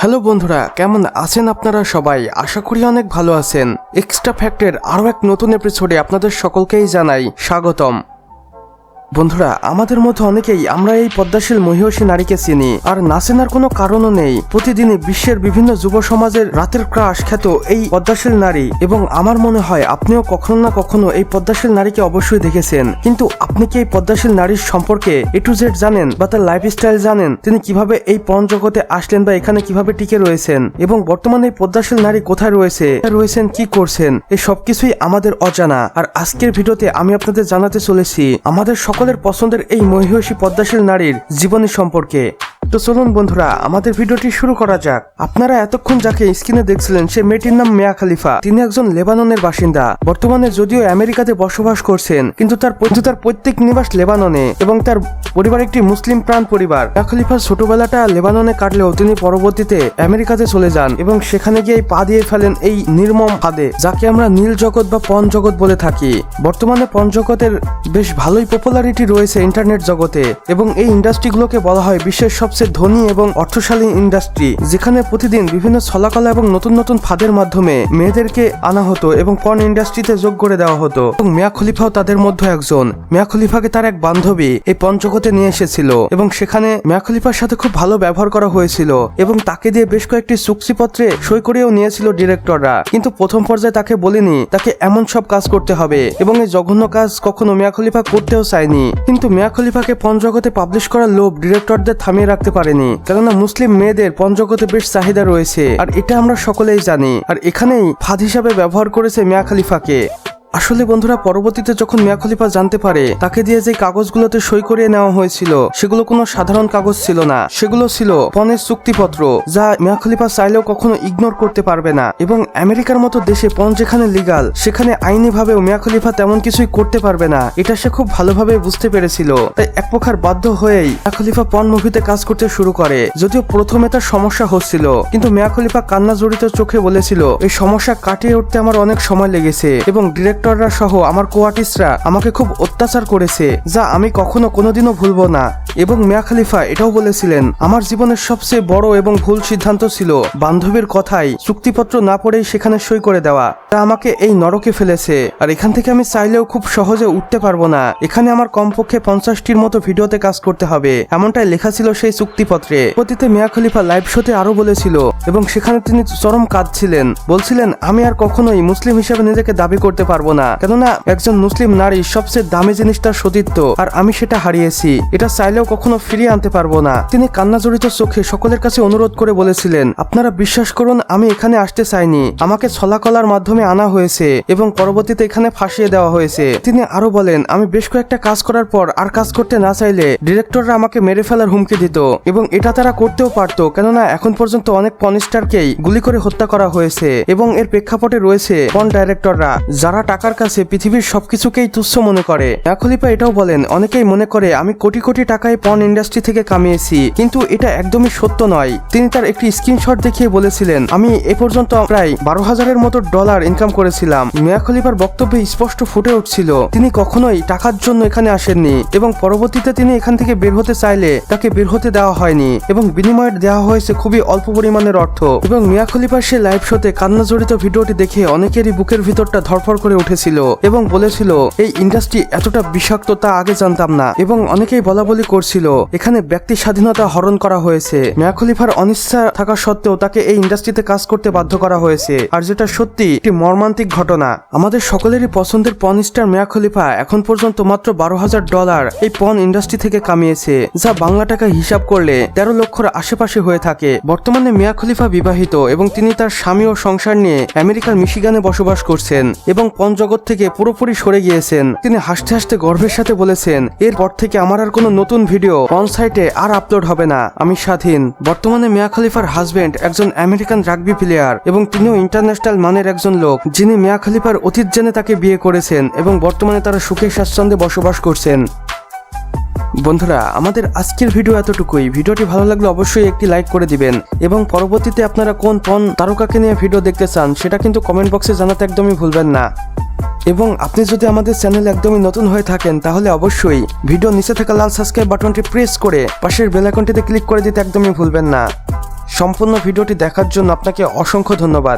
Hello বন্ধুরা, কেমন আছেন আপনারা সবাই? আশা করি অনেক ভালো আছেন। এক্সট্রা ফ্যাক্টের আরও এক নতুন এপিসোডে আপনাদের সকলকেই জানাই স্বাগতম। বন্ধুরা, আমাদের মধ্যে অনেকেই আমরা এই পদ্মাশীল মহিষী নারীকে চিনি, আর না চেনার কোনো কারণও নেই। প্রতিদিনই বিশ্বের বিভিন্ন যুব সমাজের রাতের ক্রাশ খ্যাত এই পদ্মাশীল নারী, এবং আমার মনে হয় আপনিও কখনো না কখনো এই পদ্মাশীল নারীকে অবশ্যই দেখেছেন। কিন্তু আপনি কি এই পদ্মাশীল নারীর সম্পর্কে এ টু জেড জানেন, বা তার লাইফস্টাইল জানেন? তিনি কীভাবে এই পণ জগতে আসলেন, বা এখানে কীভাবে টিকে রয়েছেন? এবং বর্তমানে এই পদ্মাশীল নারী কোথায় রয়েছে রয়েছেন, কি করছেন? এই সবকিছুই আমাদের অজানা। আর আজকের ভিডিওতে আমি আপনাদের জানাতে চলেছি, আমাদের সকলের পছন্দের এই মহিষী পদ্মাশীল নারীর জীবনী সম্পর্কে। তো চলুন বন্ধুরা, আমাদের ভিডিওটি শুরু করা যাক। আপনারা এতক্ষণ যাকে স্ক্রিনে দেখছিলেন, সে মেয়েটির নাম মেয়া খালিফা। তিনি একজন লেবাননের বাসিন্দা। বর্তমানে যদিও আমেরিকাতে বসবাস করছেন, কিন্তু তার তার প্রত্যেক নিবাস লেবাননে এবং তার পরিবার একটি মুসলিম প্রাণ পরিবার। মেয়া খালিফার ছোটবেলাটা লেবাননে কাটলেও তিনি পরবর্তীতে আমেরিকাতে চলে যান এবং সেখানে গিয়ে পা দিয়ে ফেলেন এই নির্মম ফাঁদে, যাকে আমরা নীল জগৎ বা পণ জগৎ বলে থাকি। বর্তমানে পণ জগতের বেশ ভালোই পপুলারিটি রয়েছে ইন্টারনেট জগতে এবং এই ইন্ডাস্ট্রিগুলোকে বলা হয় বিশ্বের সবচেয়ে ধনী এবং অর্থশালী ইন্ডাস্ট্রি যেখানে প্রতিদিন বিভিন্ন ছলাকলা এবং নতুন নতুন ফাঁদের মাধ্যমে মেয়েদেরকে আনা হতো এবং পর্ন ইন্ডাস্ট্রিতে যোগ করে দেওয়া হতো। এবং মিয়া খলিফাও তাদের মধ্যে একজন। মিয়া খলিফাকে তার এক বান্ধবী এই পঞ্চগতে নিয়ে এসেছিল এবং সেখানে মিয়া খলিফার সাথে খুব ভালো ব্যবহার করা হয়েছিল এবং তাকে দিয়ে বেশ কয়েকটি চুক্তিপত্রে সই করেও নিয়েছিল ডিরেক্টররা কিন্তু প্রথম পর্যায়ে তাকে বলেনি, তাকে এমন সব কাজ করতে হবে। এবং এই জঘন্য কাজ কখনো মিয়া খলিফা করতেও চায়নি। কিন্তু মিয়া খলিফাকে পঞ্চগতে পাবলিশ করার লোভ ডিরেক্টরদের থামিয়ে রাখতে পারেনি। কেননা মুসলিম মেয়েদের পঞ্চগতে বেশ চাহিদা রয়েছে। আর এটা আমরা সকলেই জানি। আর এখানেই ফাঁদ হিসাবে ব্যবহার করেছে মিয়া খলিফাকে। আসলে বন্ধুরা, পরবর্তীতে যখন মিয়া খলিফা জানতে পারে, তাকে দিয়ে যে কাগজগুলোতে সই করিয়ে নেওয়া হয়েছিল, সেগুলো কোনো সাধারণ কাগজ ছিল না। সেগুলো ছিল পণের চুক্তিপত্র, যা মিয়া খলিফা চাইলেও কখনো ইগনোর করতে পারবে না। এবং আমেরিকার মতো দেশে পণ যেখানে লিগাল সেখানে আইনি ভাবেও মিয়া খলিফা তেমন কিছুই করতে পারবে না। এটা সে খুব ভালোভাবে বুঝতে পেরেছিল। তাই এক প্রকার বাধ্য হয়েই মিয়া খলিফা পণ মুভিতে কাজ করতে শুরু করে, যদিও প্রথমে তার সমস্যা হচ্ছিল। কিন্তু মিয়া খলিফা কান্না জড়িত চোখে বলেছিল, এই সমস্যা কাটিয়ে উঠতে আমার অনেক সময় লেগেছে। এবং ডিরেক্টররা সহ আমার কো আর্টিস্টরা আমাকে খুব অত্যাচার করেছে, যা আমি কখনো কোনোদিনও ভুলবো না। এবং মিয়া খালিফা এটাও বলেছিলেন, আমার জীবনের সবচেয়ে বড় এবং ভুল সিদ্ধান্ত ছিল বান্ধবীর কথাই চুক্তিপত্র না পড়েই সেখানে সই করে দেওয়া তা আমাকে এই নরকে ফেলেছে। আর এখান থেকে আমি চাইলেও খুব সহজে উঠতে পারব না। এখানে আমার কমপক্ষে পঞ্চাশটির মতো ভিডিওতে কাজ করতে হবে। এমনটাই লেখা ছিল সেই চুক্তিপত্রে। অতীতে মিয়া খলিফা লাইভ শোতে আরও বলেছিল, এবং সেখানে তিনি চরম কাঁদছিলেন। বলছিলেন, আমি আর কখনোই মুসলিম হিসেবে নিজেকে দাবি করতে পারব না। কেননা একজন মুসলিম নারী সবচেয়ে দামি জিনিস তার সতীত্ব, আর আমি সেটা হারিয়েছি। এটা চাইলেও কখনো ফিরিয়ে আনতে পারব না। তিনি কান্না জড়িত চোখে সকলের কাছে অনুরোধ করে বলেছিলেন, আপনারা বিশ্বাস করুন, আমি এখানে আসতে চাইনি। আমাকে ছলাকলার মাধ্যমে আনা হয়েছে এবং পরবর্তীতে এখানে ফাঁসিয়ে দেওয়া হয়েছে। তিনি আরও বলেন, আমি বেশ কয়েকটা কাজ করার পর আর কাজ করতে না চাইলে ডিরেক্টররা আমাকে মেরে ফেলার হুমকি দিত এবং এটা তারা করতেও পারতো, কেননা এখন পর্যন্ত অনেক পনিস্টারকেই গুলি করে হত্যা করা হয়েছে এবং এর প্রেক্ষাপটে রয়েছে পন ডাইরেক্টররা, যারা টাকার কাছে পৃথিবীর সবকিছুকেই তুচ্ছ মনে করে। খলিফা এটাও বলেন, অনেকেই মনে করে, আমি কোটি কোটি টাকায় পন ইন্ডাস্ট্রি থেকে কামিয়েছি, কিন্তু এটা একদমই সত্য নয়। তিনি তার একটি স্ক্রিনশট দেখিয়ে বলেছিলেন, আমি এ পর্যন্ত প্রায় বারো হাজারের মতো ডলার ইনকাম করেছিলাম। মিয়া খলিফার বক্তব্যে স্পষ্ট ফুটে উঠছিল, তিনি কখনোই টাকার জন্য এখানে আসেননি এবং পরবর্তীতে তিনি এখান থেকে বের হতে চাইলে তাকে বের হতে দেওয়া হয়নি এবং বিনিময়ে দেওয়া হয়েছে খুবই অল্প পরিমাণের অর্থ। এবং মিয়া খলিফার সে লাইভ শোতে কান্না জড়িত ভিডিওটি দেখে অনেকেরই বুকের ভিতরটা ধরফর করে উঠেছিল এবং বলেছিল, এই ইন্ডাস্ট্রি এতটা বিষাক্ত তা আগে জানতাম না। এবং অনেকেই বলা বলি করছিল, এখানে ব্যক্তি স্বাধীনতা হরণ করা হয়েছে। মিয়া খলিফার অনিচ্ছা থাকা সত্ত্বেও তাকে এই ইন্ডাস্ট্রিতে কাজ করতে বাধ্য করা হয়েছে। আর যেটা সত্যি, একটি মর্মান্তিক ঘটনা। আমাদের সকলেরই পছন্দের পন স্টার মিয়া খলিফা এখন পর্যন্ত মাত্র বারো হাজার ডলার এই পন ইন্ডাস্ট্রি থেকে কামিয়েছে, যা বাংলা টাকা হিসাব করলে তেরো লক্ষর আশেপাশে হয়ে থাকে। বর্তমানে মিয়া খলিফা বিবাহিত এবং তিনি তার স্বামী ও সংসার নিয়ে আমেরিকার মিশিগানে বসবাস করছেন এবং পন জগৎ থেকে পুরোপুরি সরে গিয়েছেন। তিনি হাসতে হাসতে গর্বের সাথে বলেছেন, এরপর থেকে আমার আর কোনো নতুন ভিডিও অন সাইটে আর আপলোড হবে না। আমি স্বাধীন। বর্তমানে মিয়া খলিফার হাজবেন্ড একজন আমেরিকান রাগবি প্লেয়ার এবং তিনিও ইন্টারন্যাশনাল মানের একজন লোক, যিনি মিয়া খলিফার অতীত জেনে তাকে বিয়ে করেছেন এবং বর্তমানে তারা সুখে স্বাচ্ছন্দ্যে বসবাস করছেন। বন্ধুরা, আমাদের আজকের ভিডিও এতটুকুই। ভিডিওটি ভালো লাগলে অবশ্যই একটি লাইক করে দিবেন এবং পরবর্তীতে আপনারা কোন পন তারকাকে নিয়ে ভিডিও দেখতে চান, সেটা কিন্তু কমেন্ট বক্সে জানাতে একদমই ভুলবেন না। এবং আপনি যদি আমাদের চ্যানেল একদমই নতুন হয়ে থাকেন, তাহলে অবশ্যই ভিডিও নিচে থাকা লাল সাবস্ক্রাইব বাটনটি প্রেস করে পাশের বেল আইকনটিতে ক্লিক করে দিতে একদমই ভুলবেন না। সম্পূর্ণ ভিডিওটি দেখার জন্য আপনাকে অসংখ্য ধন্যবাদ।